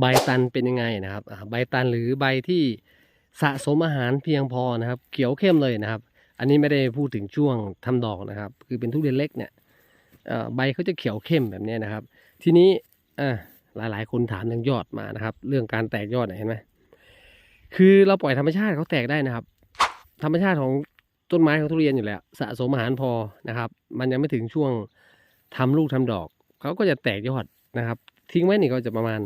ใบตันเป็นยังไงนะครับใบตันหรือใบที่สะสมอาหารเพียงพอนะครับ เขียวเข้มเลยนะครับ อันนี้ไม่ได้พูดถึงช่วงทำดอกนะครับ คือเป็นทุเรียนเล็กเนี่ยใบเขาจะเขียวเข้มแบบนี้นะครับ ทีนี้อ่ายหลายคนถามเรื่องยอดมานะครับ เรื่องการแตกยอดเห็นไหมคือเราปล่อยธรรมชาติเขาแตกได้นะครับ ธรรมชาติของต้นไม้ของทุเรียนอยู่แล้ว สะสมอาหารพอนะครับ มันยังไม่ถึงช่วงทำลูกทำดอกเขาก็จะแตกยอดนะครับ ทิ้งไว้นี่ก็จะประมาณ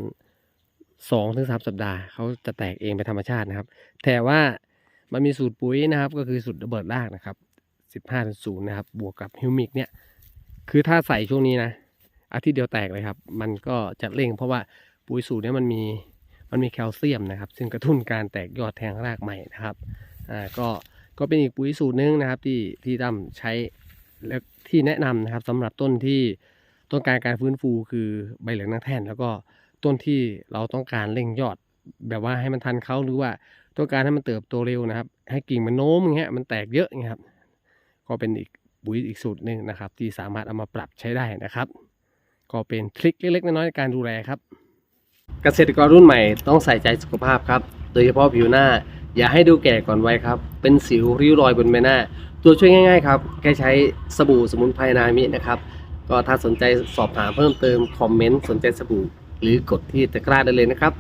สองถึงสามสัปดาห์เขาจะแตกเองเป็นธรรมชาตินะครับ แต่ว่ามันมีสูตรปุ๋ยนะครับ ก็คือสูตรระเบิดรากนะครับสิบห้าถึงศูนย์นะครับ บวกกับฮิวมิกเนี่ยคือถ้าใส่ช่วงนี้นะอาทิตย์เดียวแตกเลยครับ มันก็จะเร่ง เพราะว่าปุ๋ยสูตรเนี้มันมีมันมีแคลเซียมนะครับ ซึ่งกระตุ้นการแตกยอดแทงรากใหม่นะครับอ่าก็ก็เป็นอีกปุ๋ยสูตรหนึงนะครับ ที่ที่ตั้มใช้และที่แนะนำนะครับสำหรับต้นที่ต้องการการฟื้นฟูคือใบเหลืองนางแท่นแล้วก็ ต้นที่เราต้องการเร่งยอด แบบว่าให้มันทันเขาหรือว่าต้องการให้มันเติบโตเร็วนะครับ ให้กิ่งมันโน้มอย่างเงี้ยมันแตกเยอะอย่างเงี้ยครับ ก็เป็นอีกปุ๋ยอีกสูตรหนึ่งนะครับ ที่สามารถเอามาปรับใช้ได้นะครับ ก็เป็นทริคเล็กๆน้อยๆในการดูแลครับ เกษตรกรรุ่นใหม่ต้องใส่ใจสุขภาพครับ โดยเฉพาะผิวหน้า อย่าให้ดูแก่ก่อนวัยครับ เป็นสิวริ้วรอยบนใบหน้า ตัวช่วยง่าย ๆ ครับแค่ใช้สบู่สมุนไพรนามินะครับ ก็ถ้าสนใจสอบถามเพิ่มเติมคอมเมนต์สนใจสบู่ หรือกดที่ตะกร้าได้เลยนะครับ